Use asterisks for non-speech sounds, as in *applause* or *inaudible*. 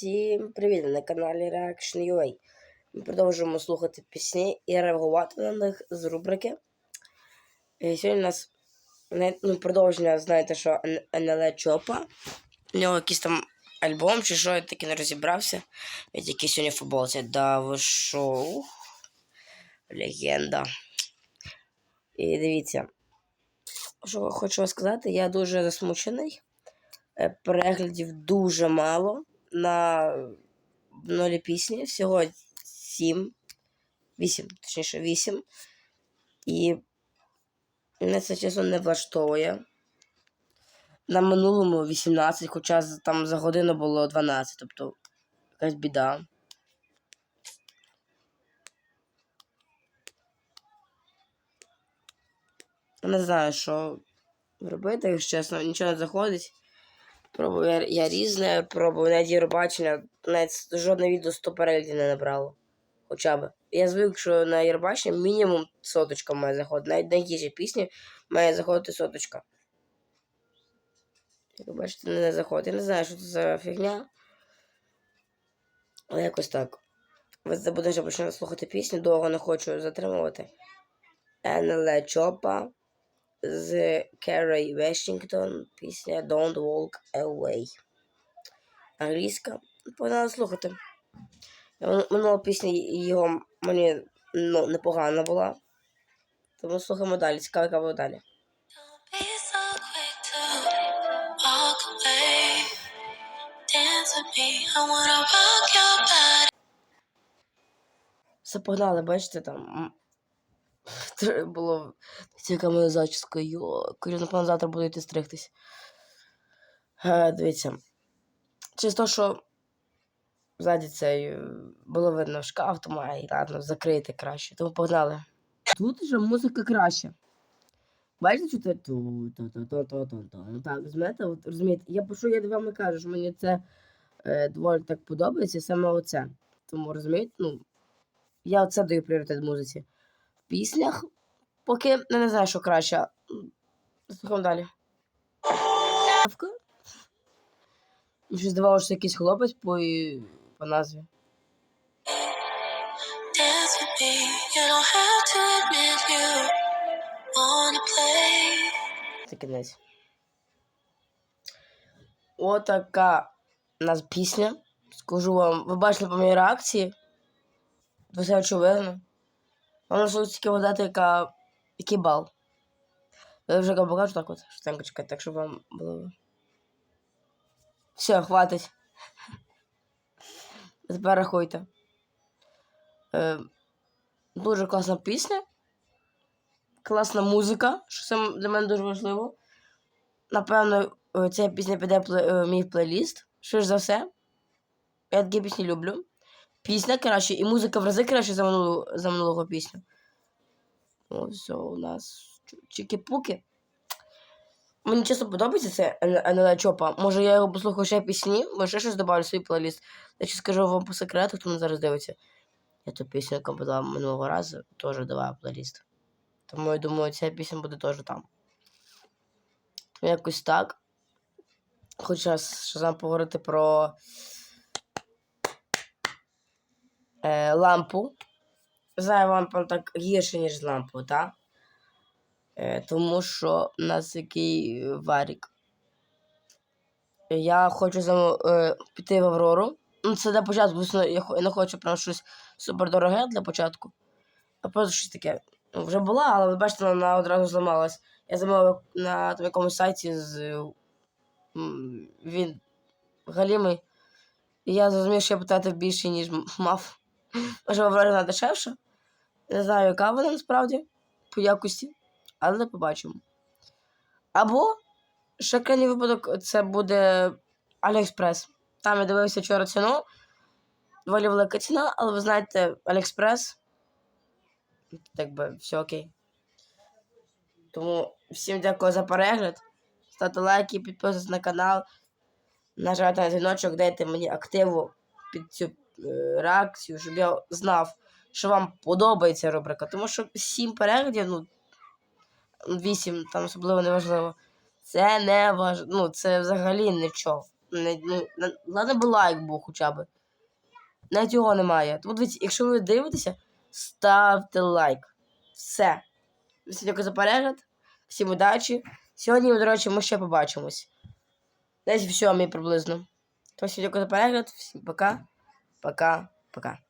Всім привіт на каналі Reaction.ua. Ми продовжуємо слухати пісні і реагувати на них з рубрики. І сьогодні у нас ну, продовження, знаєте, що НЛ Чопа. У нього якийсь там альбом чи що, я таки не розібрався. Від який сьогодні футболці. Да, ви що? Легенда. І дивіться. Що хочу сказати, я дуже засмучений. Е, Переглядів дуже мало на нолі пісні. Всього 7. 8, точніше, 8. І мене це чесно не влаштовує. На минулому 18, хоча там за годину було 12, тобто якась біда. Не знаю, що робити, якщо чесно, нічого не заходить. Пробую я, я різне, пробую навіть Євробачення, навіть жодне відео 100 переглядів не набрало. Хоча б. Я звик, що на Євробачення мінімум соточка має заходити. Навіть на якійсь пісні має заходити соточка. Як бачите, не заходить. Я не знаю, що це за фігня. Але якось так. Ви забудете, що почнемо слухати пісню, довго не хочу затримувати. НЛ Чопа з Керрі Вещингтон, пісня Don't Walk Away. Англійська. Погнали слухати. Минула пісня його мені ну, непогана була. Тому слухаємо далі. Цікаво, яка буде далі. Все погнали, бачите, там. Треба було. Яка моя зачіска. Йо, напевно, завтра буду йти стригтись. Е, дивіться. Через те, що ззаді цей е, було видно шкаф, тому ай, ладно, закрити краще. Тому погнали. Тут вже музика краще. Бачите, це ту ту ту ту ту ту ту Ну так, розумієте, от, розумієте, я що я вам і кажу, що мені це е, доволі так подобається, саме оце. Тому розумієте, ну, я оце даю пріоритет музиці. В піснях поки я не знаю, що краще. Слухаємо далі. Мені Щось здавалося, що якийсь хлопець по, по назві. Це кінець. Отака у нас пісня. Скажу вам, ви бачили по моїй реакції. Це все очевидно. Лишилось тільки вгадати, яка, який бал. Я вже покажу так от, швиденько так щоб вам було. Все, хватить. Тепер *laughs* рахуйте. Е, дуже класна пісня. Класна музика, що це для мене дуже важливо. Напевно, е, ця пісня піде в в мій плейліст. Що ж за все. Я такі пісні люблю. Пісня краще, і музика в рази краще за минулу, за минулого пісню. Ось все у нас чики-пуки. Мені чесно подобається це НЛ Чопа. Може я його послухаю ще пісні, може ще щось добавлю в свій плейліст. Я ще скажу вам по секрету, хто мене зараз дивиться. Я ту пісню, яка була минулого разу, теж давав плейліст. Тому я думаю, ця пісня буде теж там. Тому якось так. Зараз ще вами поговорити про е, лампу. Знаю, лампа так гірше, ніж з лампою, так? Е, тому що у нас який е, варік. Я хочу за, е, піти в Аврору. Ну, це для початку, я, я не хочу прям щось супер дороге для початку. А просто щось таке. Ну, вже була, але ви бачите, вона одразу зламалась. Я замовив на там, якомусь сайті з він галімий. І я зрозумів, що я потратив більше, ніж мав. Може, в Аврорі вона дешевша. Не знаю, яка вона насправді по якості, але побачимо. Або ще крайній випадок це буде Аліекспрес. Там я дивився вчора ціну. Доволі велика ціна, але ви знаєте, Аліекспрес. Так би все окей. Тому всім дякую за перегляд. Ставте лайки, підписуйтесь на канал. Нажимайте на дзвіночок, дайте мені активу під цю е, реакцію, щоб я знав, що вам подобається рубрика. Тому що 7 переглядів, ну 8, там особливо не важливо. Це не важ... ну, це взагалі нічого. Не, ну, ладно би лайк був хоча б. Навіть його немає. Тому дивіться, якщо ви дивитеся, ставте лайк. Все. Всім дякую за перегляд. Всім удачі. Сьогодні, до речі, ми ще побачимось. Десь в сьомій приблизно. То всім дякую за перегляд. Всім пока. Пока. Пока.